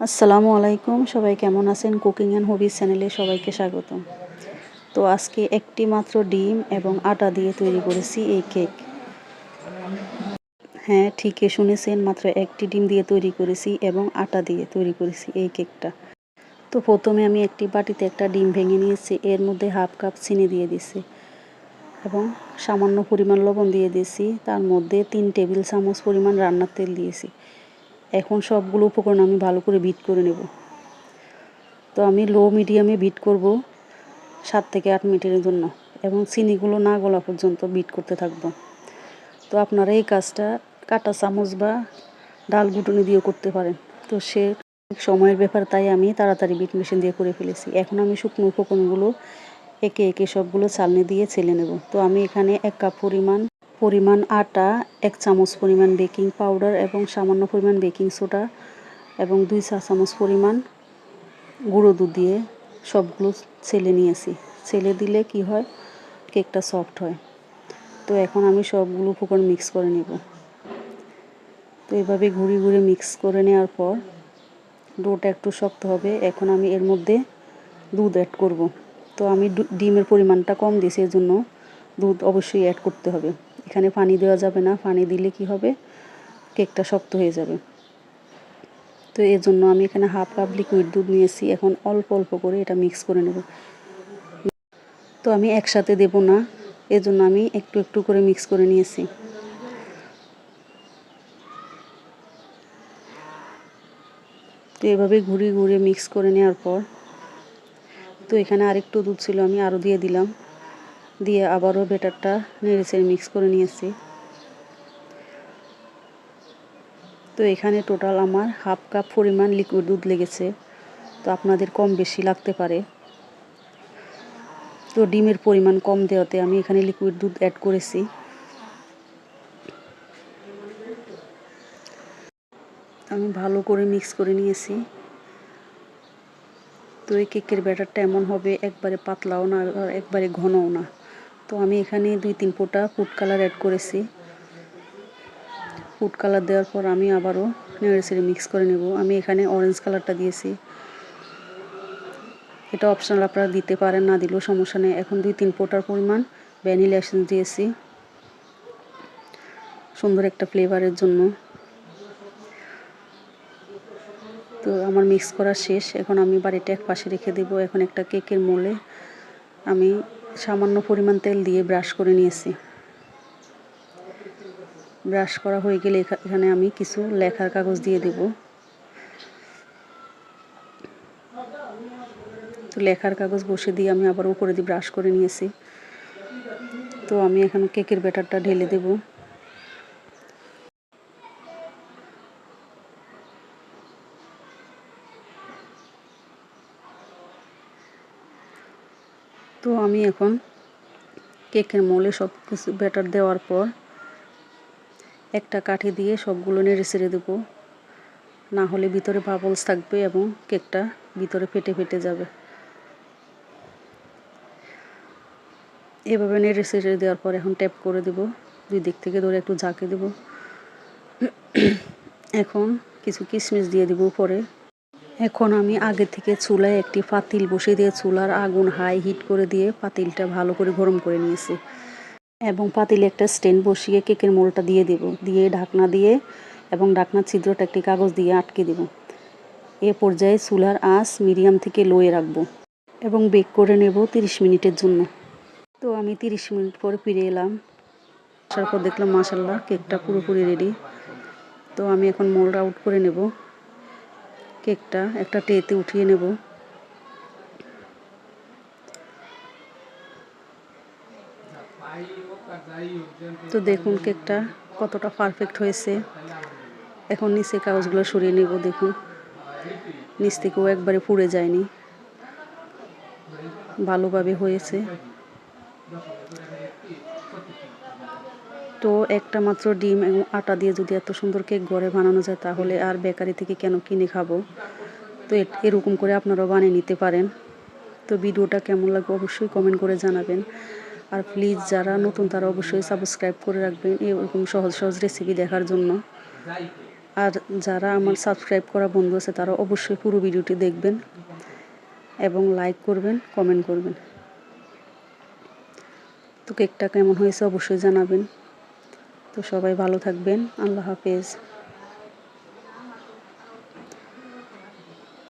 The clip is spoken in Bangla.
আসসালামু আলাইকুম। সবাই কেমন আছেন? কুকিং অ্যান্ড হবিস চ্যানেলে সবাইকে স্বাগতম। তো আজকে একটি মাত্র ডিম এবং আটা দিয়ে তৈরি করেছি এই কেক। হ্যাঁ ঠিকই শুনেছেন, মাত্র একটি ডিম দিয়ে তৈরি করেছি এবং আটা দিয়ে তৈরি করেছি এই কেকটা। তো প্রথমে আমি একটি বাটিতে একটা ডিম ভেঙে নিয়েছি, এর মধ্যে হাফ কাপ চিনি দিয়ে দিছি এবং সামান্য পরিমাণ লবণ দিয়ে দিয়েছি। তার মধ্যে তিন টেবিল চামচ পরিমাণ রান্নার তেল দিয়েছি। এখন সবগুলো উপকরণ আমি ভালো করে বিট করে নেব। তো আমি লো মিডিয়ামে বিট করব সাত থেকে আট মিনিটের জন্য এবং চিনিগুলো না গলা পর্যন্ত বিট করতে থাকব। তো আপনারা এই কাজটা কাটা চামচ বা ডাল গুটুনি দিয়েও করতে পারেন। তো সে সময়ের ব্যাপার, তাই আমি তাড়াতাড়ি বিট মেশিন দিয়ে করে ফেলেছি। এখন আমি শুকনো উপকরণগুলো একে একে সবগুলো চালনি দিয়ে ছেলে নেব। তো আমি এখানে এক কাপ পরিমাণ পরিমাণ আটা, এক চামচ পরিমাণ বেকিং পাউডার এবং সামান্য পরিমাণ বেকিং সোডা এবং দুই চা চামচ পরিমাণ গুঁড়ো দুধ দিয়ে সবগুলো ছেলে নিয়েছি। ছেলে দিলে কি হয়? কেকটা সফট হয়। তো এখন আমি সবগুলো উপকরণ মিক্স করে নেব। তো এভাবে ঘুরি ঘুরে মিক্স করে নেওয়ার পর ডোটা একটু শক্ত হবে। এখন আমি এর মধ্যে দুধ অ্যাড করব। তো আমি ডিমের পরিমাণটা কম দিয়েছি এর জন্য দুধ অবশ্যই অ্যাড করতে হবে। এখানে পানি দেওয়া যাবে না, পানি দিলে কি হবে? কেকটা শক্ত হয়ে যাবে। তো এর জন্য আমি এখানে হাফ কাপ লিকুইড দুধ নিয়েছি, এখন অল্প অল্প করে এটা মিক্স করে নেব। তো আমি একসাথে দেব না এর জন্য আমি একটু একটু করে মিক্স করে নিয়েছি। তো এভাবে ঘুরিয়ে ঘুরিয়ে মিক্স করে নেওয়ার পর, তো এখানে আরেকটু দুধ ছিল, আমি আরও দিয়ে দিলাম। দিয়ে আবারও বেটারটা নেড়েচেড়ে মিক্স করে নিয়েছি। তো এখানে টোটাল আমার হাফ কাপ পরিমাণ লিকুইড দুধ লেগেছে। তো আপনাদের কম বেশি লাগতে পারে। তো ডিমের পরিমাণ কম দেওয়াতে আমি এখানে লিকুইড দুধ অ্যাড করেছি। আমি ভালো করে মিক্স করে নিয়েছি। তো এই কেকের ব্যাটারটা এমন হবে, একবারে পাতলাও না আর একবারে ঘনও না। তো আমি এখানে দুই, তিন ফোঁটা ফুড কালার অ্যাড করেছি। ফুড কালার দেওয়ার পর আমি আবারও নেড়ে মিক্স করে নেব। আমি এখানে অরেঞ্জ কালারটা দিয়েছি। এটা অপশনাল আপনারা দিতে পারেন, না দিলেও সমস্যা নেই। এখন দুই, তিন ফোঁটার পরিমাণ ভ্যানিলা এসেন্স দিয়েছি। সুন্দর একটা ফ্লেভারের জন্য। তো আমার মিক্স করা শেষ। এখন আমি বাড়িটা এক পাশে রেখে দেবো। এখন একটা কেকের মোলে আমি সামান্য পরিমাণ তেল দিয়ে ব্রাশ করে নিয়েছি। ব্রাশ করা হয়ে গেলে এখানে আমি কিছু লেখার কাগজ দিয়ে দেব। তো লেখার কাগজ বসে দিয়ে আমি আবার উপরে দিয়ে ব্রাশ করে নিয়েছি। তো আমি এখন কেকের ব্যাটারটা ঢেলে দেবো। তো আমি এখন কেকের মোলে সব কিছু ব্যাটার দেওয়ার পর একটা কাঠি দিয়ে সবগুলো নেড়ে ছেড়ে দেবো। না হলে ভিতরে বাবলস থাকবে এবং কেকটা ভিতরে ফেটে ফেটে যাবে। এভাবে নেড়ে ছেড়ে দেওয়ার পর এখন ট্যাপ করে দেব। দুই দিক থেকে ধরে একটু ঝাঁকে দেব। এখন কিছু কিশমিশ দিয়ে দেবো উপরে। এখন আমি আগে থেকে চুলায় একটি পাতিল বসিয়ে দিয়ে চুলার আগুন হাই হিট করে দিয়ে পাতিলটা ভালো করে গরম করে নিয়েছি। এবং পাতিলে একটা স্ট্যান্ড বসিয়ে কেকের মোলটা দিয়ে দেব। দিয়ে ঢাকনা দিয়ে এবং ঢাকনার ছিদ্রটা একটি কাগজ দিয়ে আটকে দেব। এ পর্যায়ে চুলার আঁচ মিডিয়াম থেকে লোয়ে রাখব এবং বেক করে নেব তিরিশ মিনিটের জন্য। তো আমি তিরিশ মিনিট পর ফিরে এলাম। আসার পর দেখলাম মাসাল্লাহ কেকটা পুরোপুরি রেডি তো আমি এখন মোলটা আউট করে নেব। কেকটা একটা ট্রেতে উঠিয়ে নেব। তো দেখুন কেকটা কতটা পারফেক্ট হয়েছে। এখন নিচে কাগজগুলো সরিয়ে নেব, দেখুন। নিচ থেকেও একবারে পুড়ে যায়নি। ভালোভাবে হয়েছে। তো একটা মাত্র ডিম এবং আটা দিয়ে যদি এত সুন্দর কেক ঘরে বানানো যায়, তাহলে আর বেকারি থেকে কেন কিনে খাব? তো এরকম করে আপনারাও বানিয়ে নিতে পারেন। তো ভিডিওটা কেমন লাগবে অবশ্যই কমেন্ট করে জানাবেন। আর প্লিজ যারা নতুন, তারা অবশ্যই সাবস্ক্রাইব করে রাখবেন এরকম সহজ সহজ রেসিপি দেখার জন্য। আর যারা আমার সাবস্ক্রাইব করা বন্ধু আছে, তারা অবশ্যই পুরো ভিডিওটি দেখবেন এবং লাইক করবেন কমেন্ট করবেন। তো কেকটা কেমন হয়েছে অবশ্যই জানাবেন। তো সবাই ভালো থাকবেন। আল্লাহ হাফেজ।